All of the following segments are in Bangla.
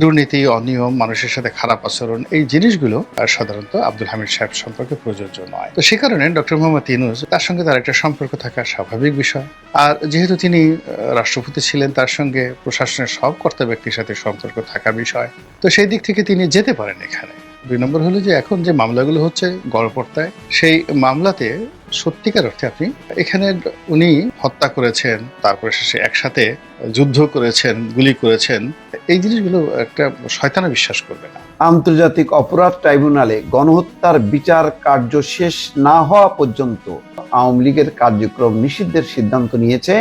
দুর্নীতি, অনিয়ম, মানুষের সাথে খারাপ আচরণ, এই জিনিসগুলো সাধারণত আব্দুল হামিদ সাহেব সম্পর্কে প্রযোজ্য নয়। তো সে কারণে ডক্টর মোহাম্মদ ইনুস তার সঙ্গে তার একটা সম্পর্ক থাকা স্বাভাবিক বিষয়। আর যেহেতু তিনি রাষ্ট্রপতি ছিলেন, তার সঙ্গে প্রশাসনের সব কর্তা ব্যক্তির সাথে সম্পর্ক থাকা বিষয়। তো সেই দিক থেকে তিনি যেতে পারেন এখানে। দুই নম্বর হলো যে এখন যে মামলাগুলো হচ্ছে গড়পড়তায়, সেই মামলাতে সত্যিকার অর্থে আপনি এখানে উনি হত্যা করেছেন, তারপরে শেষে একসাথে যুদ্ধ করেছেন, গুলি করেছেন, এই জিনিসগুলো একটা শয়তানা বিশ্বাস করবে না। আন্তর্জাতিক অপরাধ ট্রাইব্যুনালে গণহত্যার বিচার কার্য শেষ না হওয়া পর্যন্ত আওয়ামী লীগের কার্যক্রম নিষিদ্ধের সিদ্ধান্ত নিয়েছে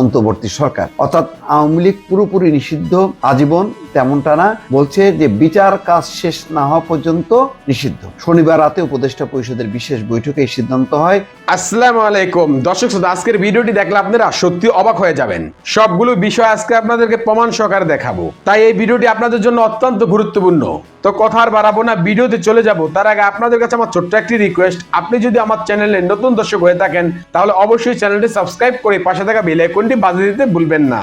অন্তর্বর্তী সরকার। অর্থাৎ আওয়ামী লীগ পুরোপুরি নিষিদ্ধ, আজীবন তেমনটা না, বলছে যে বিচার কাজ শেষ না হওয়া পর্যন্ত নিষিদ্ধ। শনিবার রাতে উপদেষ্টা পরিষদের বিশেষ বৈঠকে এই সিদ্ধান্ত হয়। আসসালামু আলাইকুম। দর্শক শ্রোতা, আজকের ভিডিওটি দেখলে আপনারা সত্যি অবাক হয়ে যাবেন। সবগুলো বিষয় আজকে আপনাদেরকে প্রমাণ সহকারে দেখাবো। তাই এই ভিডিওটি আপনাদের জন্য অত্যন্ত গুরুত্বপূর্ণ। তো কথা আর বাড়াবো না, ভিডিওতে চলে যাব। তার আগে আপনাদের কাছে আমার ছোট্ট একটি রিকোয়েস্ট আপনি যদি আমার চ্যানেলে নতুন দর্শক হয়ে থাকেন, তাহলে অবশ্যই চ্যানেলটি সাবস্ক্রাইব করে পাশে থাকা বেল আইকনটি বাজিয়ে দিতে ভুলবেন না।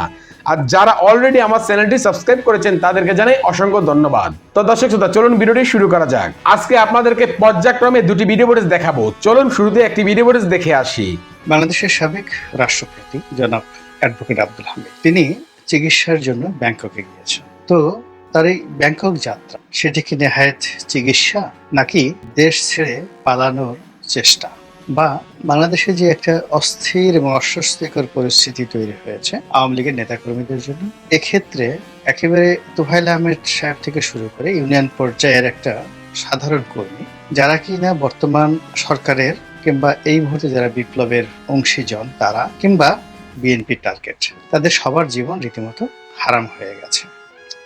আর যারা অলরেডি আমার চ্যানেলটি সাবস্ক্রাইব করেছেন, তাদেরকে জানাই অসংখ্য ধন্যবাদ। তো দর্শক শ্রোতা, চলুন ভিডিওটি শুরু করা যাক। আজকে আপনাদেরকে পর্যায়ক্রমে দুটি ভিডিও ফুটেজ দেখাবো। চলুন শুরুতে একটি ভিডিও ফুটেজ দেখে আসি। বাংলাদেশের সাবেক রাষ্ট্রপতি জনাব অ্যাডভোকেট আব্দুল হামিদ, তিনি চিকিৎসার জন্য ব্যাংককে গিয়েছেন। তো তার এই ব্যাংকক যাত্রা, সেটি কি নেহায়ত চিকিৎসা নাকি দেশ ছেড়ে পালানোর চেষ্টা? বা বাংলাদেশে যে একটা অস্থির এবং অস্বস্তিকর পরিস্থিতি তৈরি হয়েছে আওয়ামী লীগের নেতাকর্মীদের জন্য, এক্ষেত্রে একেবারে তুহাইল আহমেদ সাহেব থেকে শুরু করে ইউনিয়ন পর্যায়ের একটা সাধারণ কর্মী, যারা কিনা বর্তমান সরকারের কিংবা এই মুহূর্তে যারা বিপ্লবের অংশীজন তারা, কিংবা বিএনপি টার্গেট, তাদের সবার জীবন রীতিমতো হারাম হয়ে গেছে।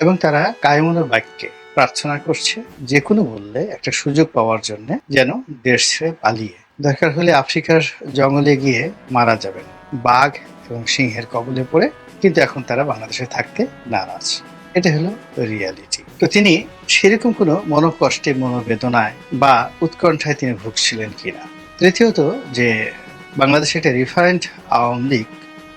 এবং তারা কায়মনোর বাক্যে প্রার্থনা করছে, যে কোনো মূল্যে একটা সুযোগ পাওয়ার জন্য যেন দেশ পালিয়ে দরকার হলে আফ্রিকার জঙ্গলে গিয়ে মারা যাবেন। বাঘ এবং সিংহের কবলে পড়ে কিন্তু এখন তারা বাংলাদেশে থাকতে নারাজ। এটা হলো রিয়ালিটি তো তিনি সেরকম কোনো মনোকষ্টে, মনোবেদনায় বা উৎকণ্ঠায় তিনি ভুগছিলেন কিনা? তৃতীয়ত যে বাংলাদেশে একটা রিফারেন্ট আওয়ামী লীগ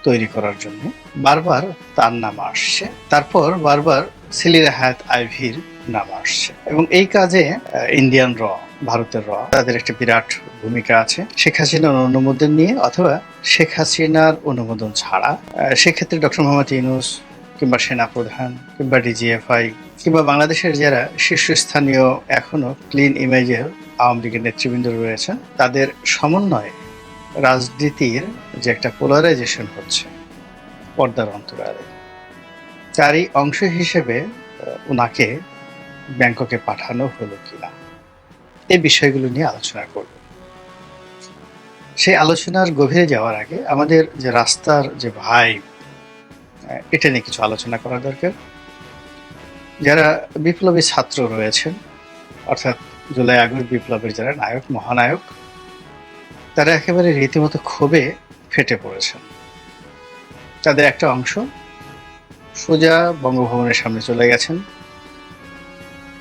তৈরি করার জন্য বারবার তার নাম আসছে। তারপর বারবার সেলির হায়াত আইভির নাম আসছে। এবং এই কাজে ইন্ডিয়ান র ভারতের র। তাদের একটা বিরাট ভূমিকা আছে। শেখ হাসিনার অনুমোদন নিয়ে অথবা শেখ হাসিনার অনুমোদন ছাড়া সেক্ষেত্রে ডক্টর মোহাম্মদ ইউনুস কিংবা সেনাপ্রধান কিংবা ডিজিএফআই কিংবা বাংলাদেশের যারা শীর্ষস্থানীয় এখনও ক্লিন ইমেজের আওয়ামী লীগের নেতৃবৃন্দ রয়েছেন, তাদের সমন্বয়ে রাজনীতির যে একটা পোলারাইজেশন হচ্ছে, পর্দার অন্তরালে। তারই অংশ হিসেবে ওনাকে ব্যাংককে পাঠানো হলো কিনা। এই বিষয়গুলো নিয়ে আলোচনা করব। সেই আলোচনার গভীরে যাওয়ার আগে আমাদের যে রাস্তার যে ভাই এটা নিয়ে কিছু আলোচনা করা দরকার। যারা বিপ্লবী ছাত্র রয়েছেন, অর্থাৎ জুলাই আগস্ট বিপ্লবের যারা নায়ক, মহানায়ক, তারা একেবারে রীতিমতো ক্ষোভে ফেটে পড়েছেন। তাদের একটা অংশ সোজা বঙ্গভবনের সামনে চলে গেছেন।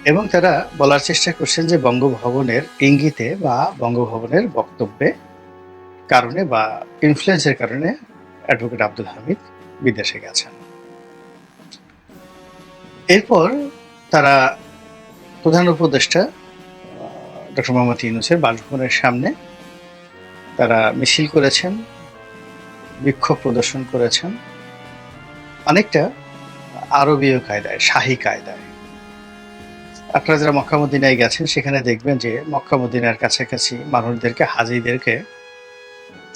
এবং তারা বলার চেষ্টা করছেন যে বঙ্গভবনের ইঙ্গিতে বা বঙ্গভবনের বক্তব্যে কারণে বা ইনফ্লুয়েন্সের কারণে অ্যাডভোকেট আব্দুল হামিদ বিদেশে গেছেন। এরপর তারা প্রধান উপদেষ্টা ডক্টর মোহাম্মদ ইউনুসের বাসভবনের সামনে তারা মিছিল করেছেন, বিক্ষোভ প্রদর্শন করেছেন। অনেকটা আরবীয় কায়দায়, শাহী কায়দায়। আপনারা যারা মক্কামুদ্দিনায় গেছেন, সেখানে দেখবেন যে মক্কামুদ্দিনার কাছাকাছি মানুষদেরকে, হাজিদেরকে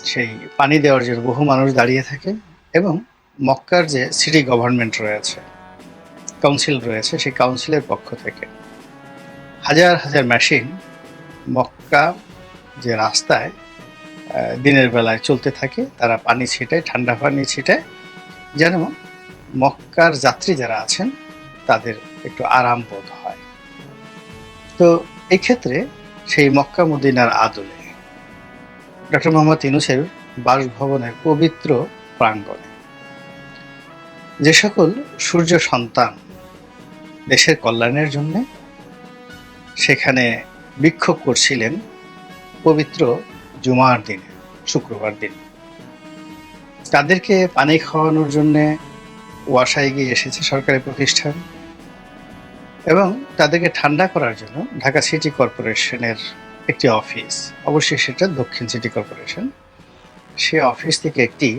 সেই পানি দেওয়ার জন্য বহু মানুষ দাঁড়িয়ে থাকে এবং মক্কার যে সিটি গভর্নমেন্ট রয়েছে কাউন্সিল রয়েছে, সেই কাউন্সিলের পক্ষ থেকে হাজার হাজার মেশিন মক্কা যে রাস্তায় দিনের বেলায় চলতে থাকে, তারা পানি ছিটায়, ঠান্ডা পানি ছিটায়, যেন মক্কার যাত্রী যারা আছেন, তাদের একটু আরাম বোধ হয়। তো এই ক্ষেত্রে সেই মক্কা মদিনার আদলে ডক্টর মোহাম্মদ ইনুসের বাসভবনের পবিত্র প্রাঙ্গণে যে সকল সূর্য সন্তান দেশের কল্যাণের জন্য সেখানে বিক্ষোভ করছিলেন পবিত্র জুমার দিনে, শুক্রবার দিন। তাদেরকে পানি খাওয়ানোর জন্যে ওয়াসায় গিয়ে এসেছে সরকারি প্রতিষ্ঠান। এবং তাদেরকে ঠান্ডা করার জন্য ঢাকা সিটি কর্পোরেশনের একটি অফিস, অবশ্যই সেটা দক্ষিণ সিটি কর্পোরেশন। সে অফিস থেকে একটি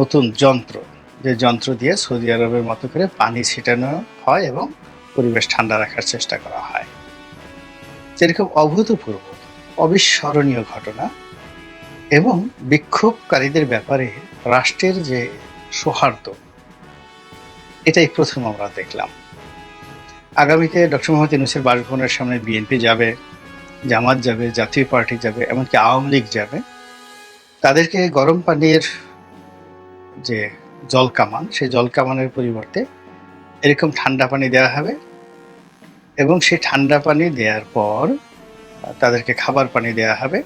নতুন যন্ত্র, যে যন্ত্র দিয়ে সৌদি আরবের মতো করে পানি ছিটানো হয় এবং পরিবেশ ঠান্ডা রাখার চেষ্টা করা হয়। যেরকম অভূতপূর্ব, অবিস্মরণীয় ঘটনা এবং বিক্ষোভকারীদের ব্যাপারে রাষ্ট্রের যে সৌহার্দ্য, এটাই প্রথম আমরা দেখলাম। আগামীতে ডক্টর মোহাম্মদ ইউনুসের বাসভবনের সামনে বিএনপি যাবে, জামাত যাবে, জাতীয় পার্টি যাবে, এমনকি আওয়ামী লীগ যাবে, তাদেরকে গরম পানির যে জল কামান, সেই জল কামানের পরিবর্তে এরকম ঠান্ডা পানি দেওয়া হবে এবং সেই ঠান্ডা পানি দেওয়ার পর তাদেরকে খাবার পানি দেওয়া হবে।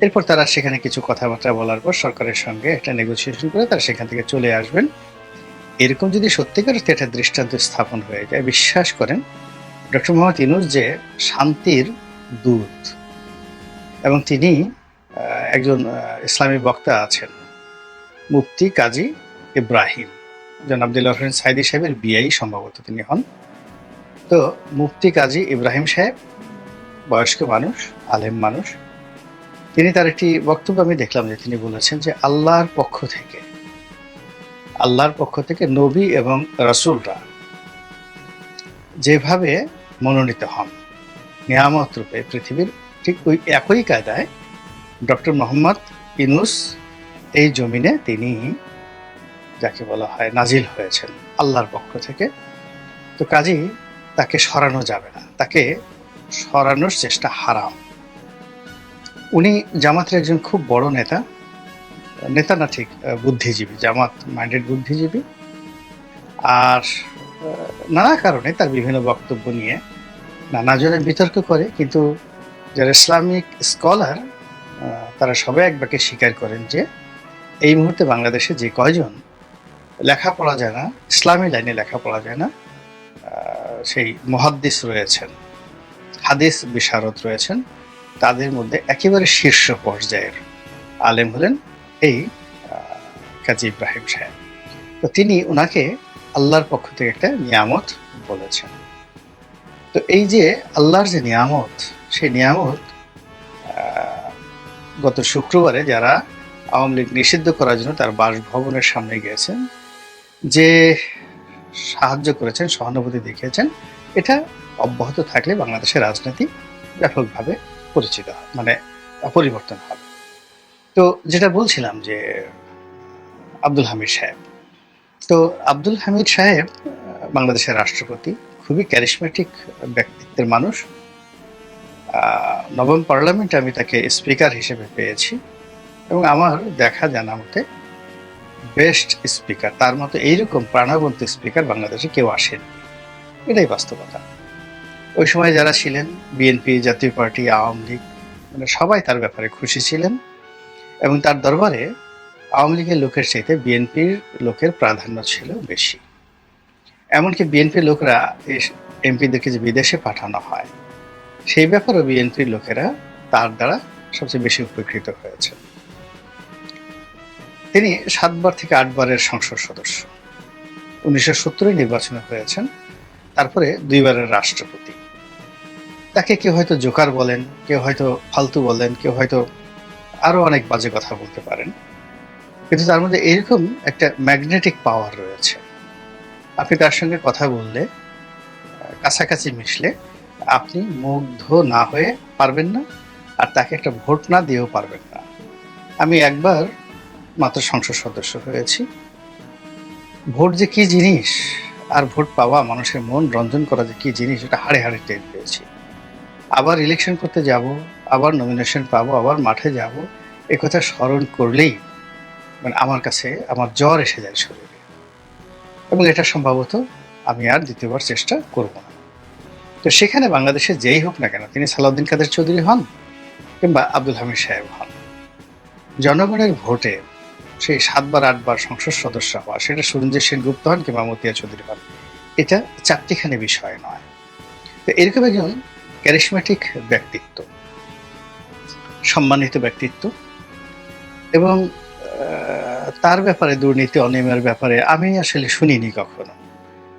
এরপর তারা সেখানে কিছু কথাবার্তা বলার পর সরকারের সঙ্গে একটা নেগোসিয়েশন করে তারা সেখান থেকে চলে আসবেন। এরকম যদি সত্যিকার অর্থে একটা দৃষ্টান্ত স্থাপন হয়ে যায়, বিশ্বাস করেন, ডক্টর মোহাম্মদ ইনুস যে শান্তির দূত এবং তিনি একজন ইসলামী বক্তা আছেন, মুফতি কাজী ইব্রাহিম জন আবদুল্লাহ হোসেন সাইদি সাহেবের বিয়াই সম্ভবত তিনি হন। তো মুফতি কাজী ইব্রাহিম সাহেব, বয়স্ক মানুষ, আলেম মানুষ, তিনি তার একটি বক্তব্য আমি দেখলাম যে তিনি বলেছেন যে আল্লাহর পক্ষ থেকে আল্লাহর পক্ষ থেকে নবী এবং রাসূলরা যেভাবে মনোনীত হন, নিয়ামত রূপে পৃথিবীর ঠিক ওই একই কায়দায় ডক্টর মোহাম্মদ ইনুস এই জমিনে তিনি যাকে বলা হয় নাজিল হয়েছেন আল্লাহর পক্ষ থেকে। তো কাজেই তাকে সরানো যাবে না। তাকে সরানোর চেষ্টা হারাম। উনি জামাতের একজন খুব বড় নেতা। নেতা না ঠিক বুদ্ধিজীবী, জামাত মাইন্ডেড বুদ্ধিজীবী। আর নানা কারণে তার বিভিন্ন বক্তব্য নিয়ে নানা জনের বিতর্ক করে, কিন্তু যারা ইসলামিক স্কলার তারা সবাই একবাকে স্বীকার করেন যে এই মুহূর্তে বাংলাদেশে যে কয়জন লেখাপড়া যায় না, ইসলামী লাইনে লেখাপড়া যায় না সেই মহাদ্দিস রয়েছেন, হাদিস বিশারদ রয়েছেন, তাদের মধ্যে একেবারে শীর্ষ পর্যায়ের আলেম হলেন এই কাজী ইব্রাহিম সাহেব। তো তিনি ওনাকে আল্লাহর পক্ষ থেকে একটা নিয়ামত বলেছেন। তো এই যে আল্লাহর যে নিয়ামত, সেই নিয়ামত গত শুক্রবারে যারা আওয়ামী লীগ নিষিদ্ধ করার জন্য তার বাসভবনের সামনে গিয়েছেন, যে সাহায্য করেছেন, সহানুভূতি দেখিয়েছেন, এটা অব্যাহত থাকলে বাংলাদেশের রাজনীতি ব্যাপকভাবে পরিচিত হয় মানে পরিবর্তন হবে। তো যেটা বলছিলাম যে আব্দুল হামিদ সাহেব, তো আব্দুল হামিদ সাহেব বাংলাদেশের রাষ্ট্রপতি, খুবই ক্যারিসমেটিক ব্যক্তিত্বের মানুষ। নবম পার্লামেন্টে আমি তাকে স্পিকার হিসেবে পেয়েছি এবং আমার দেখা জানা মতে বেস্ট স্পিকার তার মতো এইরকম প্রাণবন্ত স্পিকার বাংলাদেশে কেউ আসেন। এটাই বাস্তবতা। ওই সময় যারা ছিলেন বিএনপি জাতীয় পার্টি, আওয়ামী লীগ মানে সবাই তার ব্যাপারে খুশি ছিলেন। এবং তার দরবারে আওয়ামী লীগের লোকের চাইতে বিএনপির লোকের প্রাধান্য ছিল বেশি। এমনকি বিএনপির লোকরা এমপিদেরকে যে বিদেশে পাঠানো হয়, সেই ব্যাপারেও বিএনপির লোকেরা তার দ্বারা সবচেয়ে বেশি উপকৃত হয়েছে। তিনি সাতবার থেকে আটবারের সংসদ সদস্য। উনিশশো সত্তরে নির্বাচনে হয়েছেন, তারপরে দুইবারের রাষ্ট্রপতি। তাকে কেউ হয়তো জোকার বলেন, কেউ হয়তো ফালতু বলেন, কেউ হয়তো আরও অনেক বাজে কথা বলতে পারেন। কিন্তু তার মধ্যে এরকম একটা ম্যাগনেটিক পাওয়ার রয়েছে। আপনি তার সঙ্গে কথা বললে, কাছাকাছি মিশলে, আপনি মুগ্ধ না হয়ে পারবেন না, আর তাকে একটা ভোট না দিয়েও পারবেন না। আমি একবার মাত্র সংসদ সদস্য হয়েছি। ভোট যে কি জিনিস, আর ভোট পাওয়া মানুষের মন রঞ্জন করা যে কি জিনিস, এটা হাড়ে হাড়ে টের পেয়েছি। আবার ইলেকশন করতে যাব আবার নমিনেশন পাবো, আবার মাঠে যাব কথা স্মরণ করলেই মানে আমার কাছে আমার জ্বর এসে যায় শরীরে। এবং এটা সম্ভবত আমি আর দ্বিতীয়বার চেষ্টা করব না। তো সেখানে বাংলাদেশে যেই হোক না কেন, তিনি সালাউদ্দিন কাদের চৌধুরী হন কিংবা আব্দুল হামিদ সাহেব হন। জনগণের ভোটে সেই সাতবার, আটবার সংসদ সদস্য হওয়া, সেটা সুরঞ্জিত সেনগুপ্ত হন কিংবা মতিয়া চৌধুরী হন, এটা চারটিখানি বিষয় নয়। তো এরকম একজন ক্যারিসমেটিক ব্যক্তিত্ব। সম্মানিত ব্যক্তিত্ব এবং তার ব্যাপারে দুর্নীতি অনিয়মের ব্যাপারে আমি আসলে শুনিনি কখনো।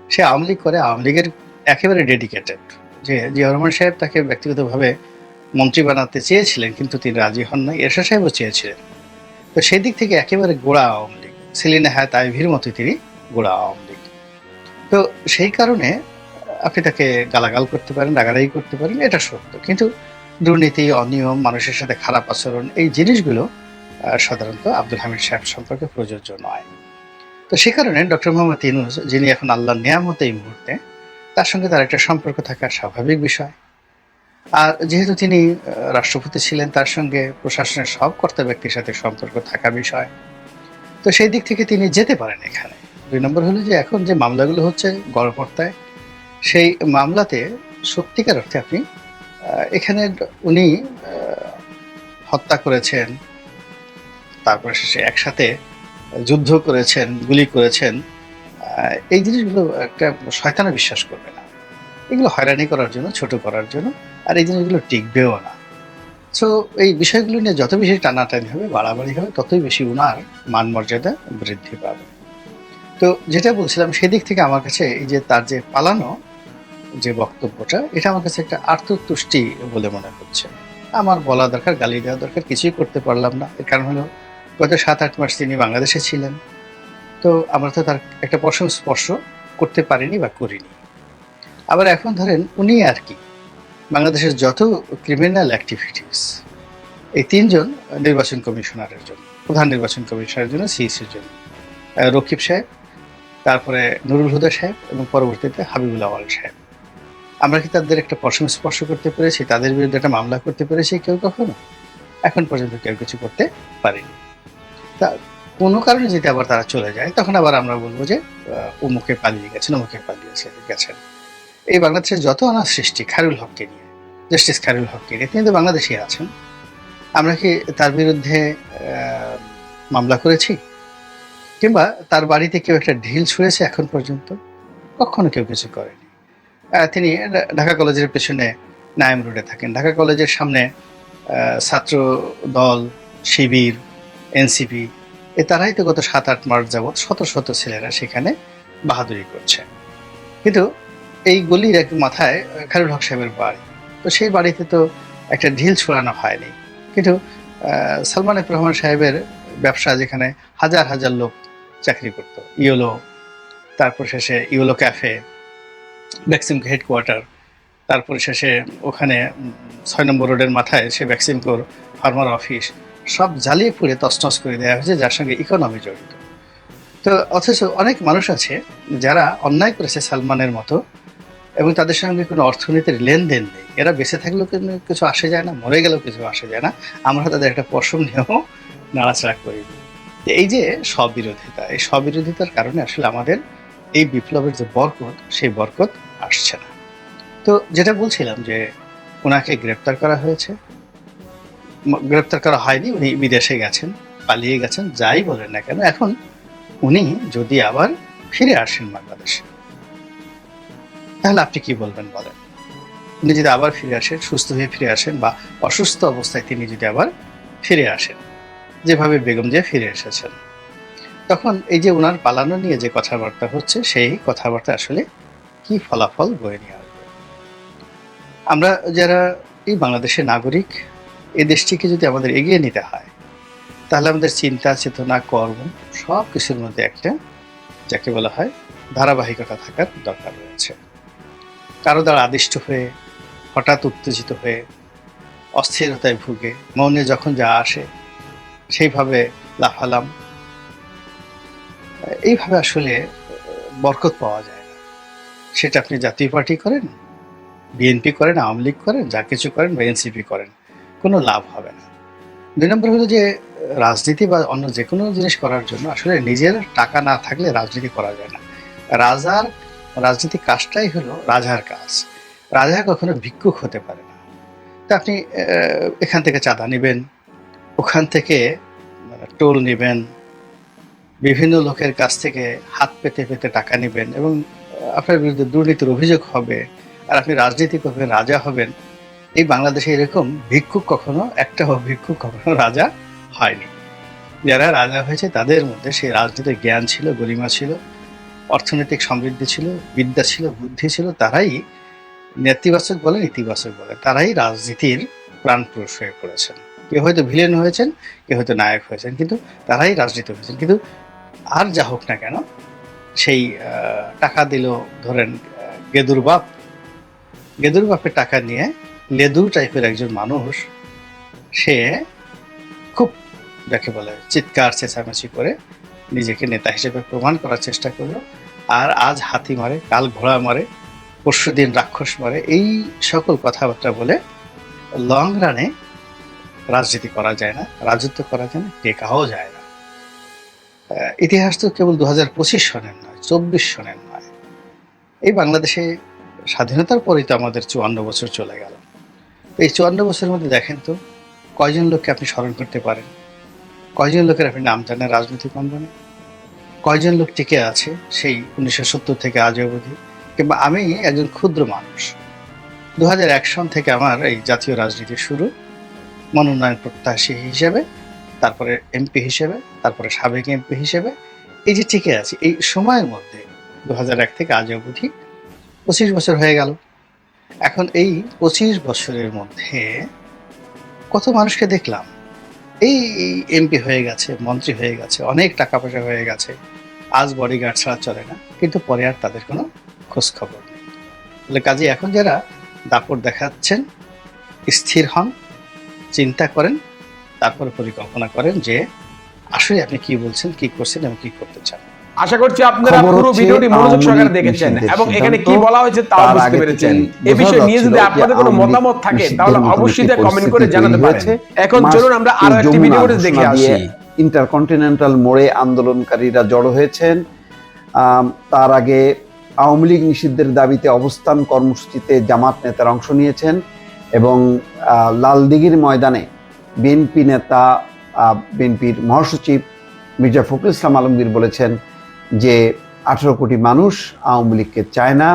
সে আওয়ামী লীগ করে, আওয়ামী লীগের একেবারে ডেডিকেটেড যে জিয়া রহমান সাহেব তাকে ব্যক্তিগতভাবে মন্ত্রী বানাতে চেয়েছিলেন কিন্তু তিনি রাজি হন নাই এরশা সাহেবও চেয়েছিলেন। তো সেই দিক থেকে একেবারে গোড়া আওয়ামী লীগ, সেলিনা হায়াত আইভির মতো তিনি গোড়া আওয়ামী লীগ। তো সেই কারণে আপনি তাকে গালাগাল করতে পারেন, রাগারাগি করতে পারেন, এটা সত্য। কিন্তু দুর্নীতি, অনিয়ম, মানুষের সাথে খারাপ আচরণ, এই জিনিসগুলো সাধারণত আব্দুল হামিদ সাহেব সম্পর্কে প্রযোজ্য নয়। তো সে কারণে ডক্টর মোহাম্মদ ইনুস যিনি এখন আল্লাহর নিয়ামত এই মুহূর্তে, তার সঙ্গে তার একটা সম্পর্ক থাকা স্বাভাবিক বিষয়। আর যেহেতু তিনি রাষ্ট্রপতি ছিলেন, তার সঙ্গে প্রশাসনের সব কর্তা ব্যক্তির সাথে সম্পর্ক থাকা বিষয়। তো সেই দিক থেকে তিনি যেতে পারেন এখানে। দুই নম্বর হলো যে এখন যে মামলাগুলো হচ্ছে গণপর্তায় সেই মামলাতে সত্যিকার অর্থে আপনি এখানে উনি হত্যা করেছেন, তারপরে শেষে একসাথে যুদ্ধ করেছেন, গুলি করেছেন। এই জিনিসগুলো একটা শয়তানে বিশ্বাস করবে না। এগুলো হয়রানি করার জন্য, ছোট করার জন্য, আর এই জিনিসগুলো টিকবেও না। সো এই বিষয়গুলো নিয়ে যত বেশি টানাটানি হবে, বাড়াবাড়ি হবে, ততই বেশি উনার মান মর্যাদা বৃদ্ধি পাবে। তো যেটা বলছিলাম, সেদিক থেকে আমার কাছে এই যে তার যে পালানো যে বক্তব্যটা, এটা আমার কাছে একটা আত্মতুষ্টি বলে মনে হচ্ছে। আমার বলা দরকার, গালি দেওয়া দরকার, কিছুই করতে পারলাম না। এর কারণ হলো, গত সাত আট মাস তিনি বাংলাদেশে ছিলেন। তো আমরা তো তার একটা প্রশ্ন স্পর্শ করতে পারিনি বা করিনি। আবার এখন ধরেন, উনি আর কি, বাংলাদেশের যত ক্রিমিনাল অ্যাক্টিভিটিস এই তিনজন নির্বাচন কমিশনারের জন্য, প্রধান নির্বাচন কমিশনারের জন্য সিইসির জন্য। রকিব সাহেব, তারপরে নুরুল হুদা সাহেব এবং পরবর্তীতে হাবিবুল আওয়াল সাহেব। আমরা কি তাদের একটা প্রশ্ন স্পর্শ করতে পেরেছি? তাদের বিরুদ্ধে একটা মামলা করতে পেরেছি কেউ কখনো? এখন পর্যন্ত কেউ কিছু করতে পারেনি। তা কোনো কারণে যদি আবার তারা চলে যায় তখন আবার আমরা বলব যে অমুকে পালিয়ে গেছেন অমুকে পালিয়েছে গেছেন। এই বাংলাদেশের যত অনার সৃষ্টি খারুল হককে নিয়ে জাস্টিস খারুল হককে নিয়ে তিনি তো বাংলাদেশে আছেন। আমরা কি তার বিরুদ্ধে মামলা করেছি? কিংবা তার বাড়িতে কেউ একটা ঢিল ছুঁড়েছে এখন পর্যন্ত? কখনো কেউ কিছু আহ, তিনি ঢাকা কলেজের পেছনে নাইম রোডে থাকেন। ঢাকা কলেজের সামনে ছাত্র দল শিবির এনসিপি এ তারাই তো গত সাত আট মাস যাবৎ শত শত ছেলেরা সেখানে বাহাদুরি করছে। কিন্তু এই গলির এক মাথায় আহ, খায়রুল হক সাহেবের বাড়ি। তো সেই বাড়িতে তো একটা ঢিল ছুড়ানো হয়নি। কিন্তু সালমান রহমান সাহেবের ব্যবসা যেখানে হাজার হাজার লোক চাকরি করত। ইয়োলো তারপর শেষে ইয়োলো ক্যাফে ভ্যাকসিমকো হেডকোয়ার্টার তারপরে শেষে ওখানে ছয় নম্বর রোডের মাথায় সে ভ্যাকসিমকোর ফার্মার অফিস সব জ্বালিয়ে পুড়ে তছনছ করে দেওয়া হয়েছে, যার সঙ্গে ইকোনমি জড়িত। তো অথচ অনেক মানুষ আছে যারা অন্যায় করেছে সালমানের মতো এবং তাদের সঙ্গে কোনো অর্থনীতির লেনদেন নেই। এরা বেঁচে থাকলেও কিন্তু কিছু আসে যায় না, মরে গেলেও কিছু আসে যায় না। আমরা তাদের একটা পশম নিয়েও নাড়াচাড়া করি। এই যে স্ববিরোধিতা, এই স্ববিরোধিতার কারণে আসলে আমাদের এই বিপ্লবের যে বরকত, সেই বরকত আসছে না। তো যেটা বলছিলাম যে ওনাকে গ্রেপ্তার করা হয়েছে। গ্রেপ্তার করা হয়নি, উনি বিদেশে গেছেন, পালিয়ে গেছেন, যাই বলেন না কেন, এখন উনি যদি আবার ফিরে আসেন বাংলাদেশে, তাহলে আপনি কি বলবেন বলেন? উনি যদি আবার ফিরে আসেন, সুস্থ হয়ে ফিরে আসেন বা অসুস্থ অবস্থায় তিনি যদি আবার ফিরে আসেন, যেভাবে বেগম যে ফিরে এসেছেন তখন এই যে ওনার পালানো নিয়ে যে কথাবার্তা হচ্ছে, সেই কথাবার্তা আসলে কি ফলাফল বয়ে নিয়ে আসবে? আমরা যারা এই বাংলাদেশের নাগরিক এ দেশটিকে যদি আমাদের এগিয়ে নিতে হয়, তাহলে আমাদের চিন্তা, চেতনা, কর্ম সব কিছুর মধ্যে একটা, যাকে বলা হয় ধারাবাহিকতা থাকার দরকার রয়েছে। কারও দ্বারা আদিষ্ট হয়ে, হঠাৎ উত্তেজিত হয়ে, অস্থিরতায় ভুগে, মনে যখন যা আসে, সেইভাবে লাফালাম এইভাবে আসলে বরকত পাওয়া যায় না। সেটা আপনি জাতীয় পার্টি করেন, বিএনপি করেন, আওয়ামী লীগ করেন, যা কিছু করেন বা এনসিপি করেন, কোনো লাভ হবে না। দুই নম্বর হলো যে, রাজনীতি বা অন্য যে কোনো জিনিস করার জন্য আসলে নিজের টাকা না থাকলে রাজনীতি করা যায় না। রাজার রাজনীতি কাজটাই হলো রাজার কাজ। রাজা কখনো ভিক্ষুক হতে পারে না। তা আপনি এখান থেকে চাঁদা নেবেন, ওখান থেকে মানে টোল নেবেন বিভিন্ন লোকের কাছ থেকে হাত পেতে পেতে টাকা নেবেন এবং আপনার বিরুদ্ধে দুর্নীতির অভিযোগ হবে আর আপনি রাজনীতি করবেন রাজা হবেন। এই বাংলাদেশে এরকম ভিক্ষুক কখনো, একটা ভিক্ষুক কখনো রাজা হয়নি। যারা রাজা হয়েছে তাদের মধ্যে সেই রাজনীতির জ্ঞান ছিল, গরিমা ছিল, অর্থনৈতিক সমৃদ্ধি ছিল, বিদ্যা ছিল, বুদ্ধি ছিল, তারাই নেতিবাচক বলেন, ইতিবাচক বলে তারাই রাজনীতির প্রাণপুরুষ হয়ে পড়েছেন। কেউ হয়তো ভিলেন হয়েছেন, কেউ হয়তো নায়ক হয়েছেন, কিন্তু তারাই রাজনীতি হয়েছেন কিন্তু আর যা হোক না কেন, সেই টাকা দিল, ধরেন গেদুর বাপ। গেদুর বাপের টাকা নিয়ে লেদু টাইপের একজন মানুষ, সে খুব, যাকে বলে, চিৎকার, চেঁচামেচি করে নিজেকে নেতা হিসেবে প্রমাণ করার চেষ্টা করল। আর আজ হাতি মারে, কাল ঘোড়া মারে, পরশু দিন রাক্ষস মারে, এই সকল কথাবার্তা বলে লং রানে রাজনীতি করা যায় না, রাজত্ব করা যায় না, টেকাও যায় না। ইতিহাস তো কেবল দু হাজার পঁচিশ সনের নয়, চব্বিশ সনের নয়। এই বাংলাদেশে স্বাধীনতার পরেই তো আমাদের চুয়ান্ন বছর চলে গেল। এই চুয়ান্ন বছরের মধ্যে দেখেন তো, কয়জন লোককে আপনি স্মরণ করতে পারেন? কয়জন লোকের আপনি নাম জানেন রাজনৈতিক অঙ্গনে? কয়জন লোক টিকে আছে সেই উনিশশো সত্তর থেকে আজ অবধি? কিংবা আমি একজন ক্ষুদ্র মানুষ। দু হাজার এক সন থেকে আমার এই জাতীয় রাজনীতি শুরু, মনোনয়ন প্রত্যাশী হিসেবে তারপরে এমপি হিসেবে, তারপরে সাবেক এমপি হিসেবে, এই যে টিকে আছি, এই সময়ের মধ্যে দু এক থেকে আজ অবধি পঁচিশ বছর হয়ে গেল। এখন এই পঁচিশ বছরের মধ্যে কত মানুষকে দেখলাম। এই এমপি হয়ে গেছে, মন্ত্রী হয়ে গেছে, অনেক টাকা পয়সা হয়ে গেছে। আজ বডিগার্ড ছাড়া চলে না, কিন্তু পরে আর তাদের কোনো খোঁজ খবর নেই। তাহলে কাজে, এখন যারা দাপট দেখাচ্ছেন, স্থির হন, চিন্তা করেন তারপরে পরিকল্পনা করেন যে আসলে আপনি কি বলছেন কি করছেন এবং কি করতে চান। আশা করছি আপনারা পুরো ভিডিওটি মনোযোগ সহকারে দেখেছেন এবং এখানে কি বলা হয়েছে তাও বুঝতে পেরেছেন। থেকেই এ বোঝা বিষয়ে নিয়ে যদি আপনাদের কোনো মতামত থাকে তাহলে অবশ্যই কমেন্ট করে জানাতে পারেন। এখন চলুন আমরা আরও একটি দেখে আসি। ইন্টারকন্টিনেন্টাল মোড়ে আন্দোলনকারীরা জড়ো হয়েছেন। তার আগে আওয়ামী লীগ নিষিদ্ধের দাবিতে অবস্থান কর্মসূচিতে জামাত নেতারা অংশ নিয়েছেন এবং আহ, লালদিঘির ময়দানে বিএনপি নেতা বিএনপির মহাসচিব মির্জা ফখরুল ইসলাম আলমগীর বলেছেন যে আঠারো কোটি মানুষ আওয়ামী লীগকে চায় না।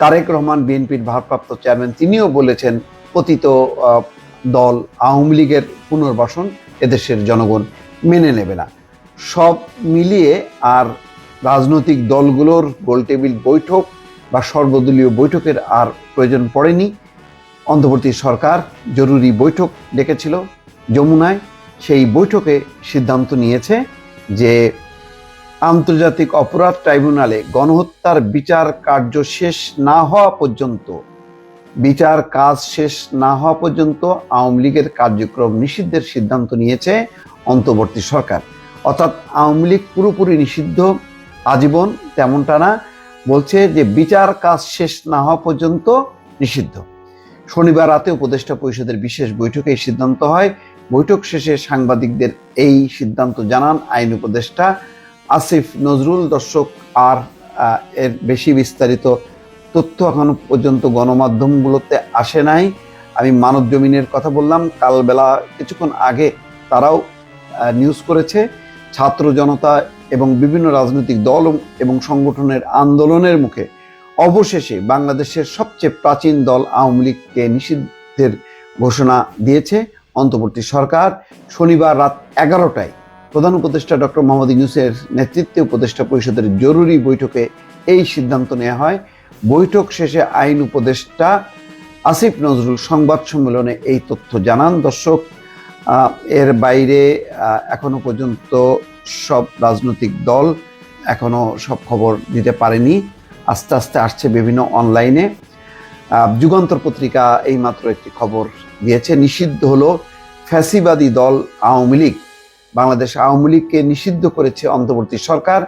তারেক রহমান, বিএনপির ভারপ্রাপ্ত চেয়ারম্যান, তিনিও বলেছেন পতিত দল আওয়ামী লীগের পুনর্বাসন এদেশের জনগণ মেনে নেবে না। সব মিলিয়ে আর রাজনৈতিক দলগুলোর গোলটেবিল বৈঠক বা সর্বদলীয় বৈঠকের আর প্রয়োজন পড়েনি। অন্তর্বর্তী সরকার জরুরি বৈঠক ডেকেছিল। যমুনায় সেই বৈঠকে সিদ্ধান্ত নিয়েছে যে আন্তর্জাতিক অপরাধ ট্রাইব্যুনালে গণহত্যার বিচার কার্য শেষ না হওয়া পর্যন্ত, বিচার কাজ শেষ না হওয়া পর্যন্ত আওয়ামী লীগের কার্যক্রম নিষিদ্ধের সিদ্ধান্ত নিয়েছে অন্তর্বর্তী সরকার। অর্থাৎ আওয়ামী লীগ পুরোপুরি নিষিদ্ধ, আজীবন তেমনটা না, বলছে যে বিচার কাজ শেষ না হওয়া পর্যন্ত নিষিদ্ধ। শনিবার রাতে উপদেষ্টা পরিষদের বিশেষ বৈঠকে এই সিদ্ধান্ত হয়। বৈঠক শেষে সাংবাদিকদের এই সিদ্ধান্ত জানান আইন উপদেষ্টা আসিফ নজরুল। দর্শক, আর এর বেশি বিস্তারিত তথ্য এখনও পর্যন্ত গণমাধ্যমগুলোতে আসে নাই। আমি মানব জমিনের কথা বললাম। কালবেলা কিছুক্ষণ আগে তারাও নিউজ করেছে। ছাত্র জনতা এবং বিভিন্ন রাজনৈতিক দল এবং সংগঠনের আন্দোলনের মুখে অবশেষে বাংলাদেশের সবচেয়ে প্রাচীন দল আওয়ামী লীগকে নিষিদ্ধের ঘোষণা দিয়েছে। অন্তর্বর্তী সরকার শনিবার রাত এগারোটায় প্রধান উপদেষ্টা ডক্টর মোহাম্মদ ইউনুসের নেতৃত্বে উপদেষ্টা পরিষদের জরুরি বৈঠকে এই সিদ্ধান্ত নেওয়া হয়। বৈঠক শেষে আইন উপদেষ্টা আসিফ নজরুল সংবাদ সম্মেলনে এই তথ্য জানান। দর্শক এর বাইরে এখনও পর্যন্ত সব রাজনৈতিক দল এখনও সব খবর দিতে পারেনি। আস্তে আস্তে আসছে বিভিন্ন অনলাইনে যুগান্তর পত্রিকা এইমাত্র একটি খবর দিয়েছে, নিষিদ্ধ হলো ফ্যাসিবাদী দল আওয়ামী লীগ। বাংলাদেশ আওয়ামী লীগকে নিষিদ্ধ করেছে অন্তর্বর্তী সরকার।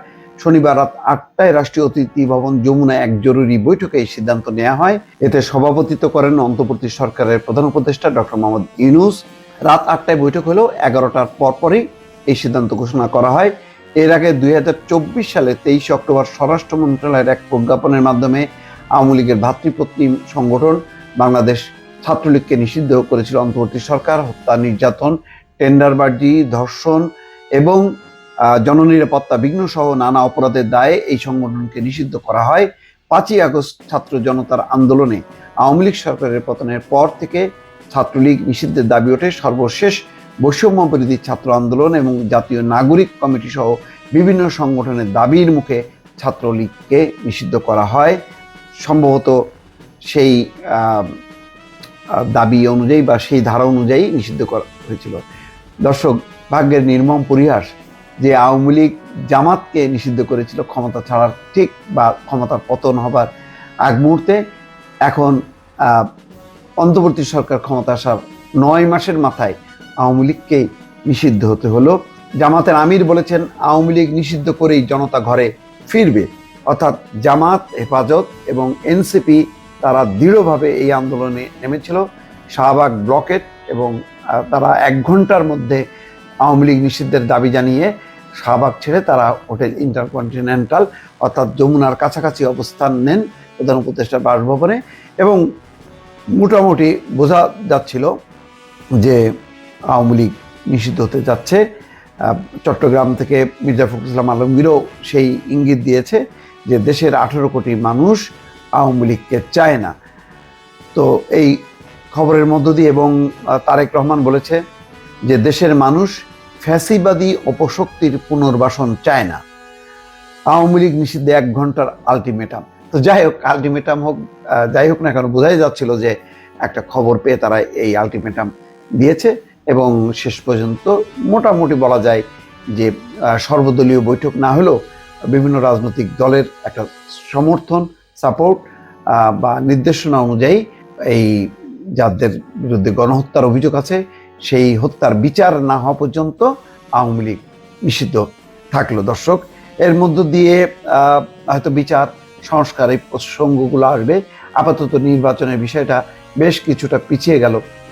শনিবার রাত আটটায় রাষ্ট্রীয় অতিথি ভবন যমুনায় এক জরুরি বৈঠকে এই সিদ্ধান্ত নেওয়া হয়। এতে সভাপতিত্ব করেন অন্তর্বর্তী সরকারের প্রধান উপদেষ্টা ডক্টর মোহাম্মদ ইউনুস। রাত আটটায় বৈঠক হলেও এগারোটার পরপরই এই সিদ্ধান্ত ঘোষণা করা হয়। এর আগে দুই হাজার চব্বিশ সালে তেইশে অক্টোবর স্বরাষ্ট্র মন্ত্রণালয়ের এক প্রজ্ঞাপনের মাধ্যমে আওয়ামী লীগের ভাতৃপত্নী সংগঠন বাংলাদেশ ছাত্রলীগকে নিষিদ্ধ করেছিল। অন্তর্বর্তী সরকার, হত্যা, নির্যাতন, টেন্ডারবাজি, ধর্ষণ এবং জননিরাপত্তা, বিঘ্ন সহ নানা অপরাধের দায়ে এই সংগঠনকে নিষিদ্ধ করা হয়। পাঁচই আগস্ট ছাত্র জনতার আন্দোলনে আওয়ামী লীগ সরকারের পতনের পর থেকে ছাত্রলীগ নিষিদ্ধের দাবি ওঠে। সর্বশেষ বৈষম্য ছাত্র আন্দোলন এবং জাতীয় নাগরিক কমিটি সহ বিভিন্ন সংগঠনের দাবির মুখে ছাত্রলীগকে নিষিদ্ধ করা হয়। সম্ভবত সেই দাবি অনুযায়ী বা সেই ধারা অনুযায়ী নিষিদ্ধ করা হয়েছিল। দর্শক, ভাগ্যের নির্মম পরিহাস যে আওয়ামী লীগ জামাতকে নিষিদ্ধ করেছিল ক্ষমতা ছাড়ার ঠিক বা ক্ষমতার পতন হবার আগ মুহূর্তে, এখন অন্তর্বর্তী সরকার ক্ষমতা আসার নয় মাসের মাথায় আওয়ামী লীগকেই নিষিদ্ধ হতে হলো। জামাতের আমির বলেছেন, আওয়ামী লীগ নিষিদ্ধ করেই জনতা ঘরে ফিরবে। অর্থাৎ জামাত, হেফাজত এবং এনসিপি তারা দৃঢ়ভাবে এই আন্দোলনে নেমেছিল। শাহবাগ ব্লকেট এবং তারা এক ঘণ্টার মধ্যে আওয়ামী লীগ নিষিদ্ধের দাবি জানিয়ে শাহবাগ ছেড়ে তারা হোটেল ইন্টারকন্টিনেন্টাল, অর্থাৎ যমুনার কাছাকাছি অবস্থান নেন প্রধান উপদেষ্টার বাসভবনে। এবং মোটামুটি বোঝা যাচ্ছিল যে আওয়ামী লীগ নিষিদ্ধ হতে যাচ্ছে। চট্টগ্রাম থেকে মির্জা ফখরুল ইসলাম আলমগীরও সেই ইঙ্গিত দিয়েছে যে দেশের আঠেরো কোটি মানুষ আওয়ামী লীগকে চায় না। তো এই খবরের মধ্য দিয়ে এবং তারেক রহমান বলেছে যে দেশের মানুষ ফ্যাসিবাদী অপশক্তির পুনর্বাসন চায় না। আওয়ামী লীগ নিষিদ্ধে এক ঘণ্টার আলটিমেটাম। তো যাই হোক, আলটিমেটাম হোক যাই হোক না কেন, বোঝাই যাচ্ছিল যে একটা খবর পেয়ে তারা এই আলটিমেটাম দিয়েছে। এবং শেষ পর্যন্ত মোটামুটি বলা যায় যে সর্বদলীয় বৈঠক না হলেও বিভিন্ন রাজনৈতিক দলের একটা সমর্থন সাপোর্ট বা নির্দেশনা অনুযায়ী এই যাদের বিরুদ্ধে গণহত্যার অভিযোগ আছে, সেই হত্যার বিচার না হওয়া পর্যন্ত আওয়ামী লীগ নিষিদ্ধ থাকল। দর্শক, এর মধ্য দিয়ে হয়তো বিচার, সংস্কার এই প্রসঙ্গগুলো আসবে। আপাতত নির্বাচনের বিষয়টা বেশ কিছুটা পিছিয়ে গেল।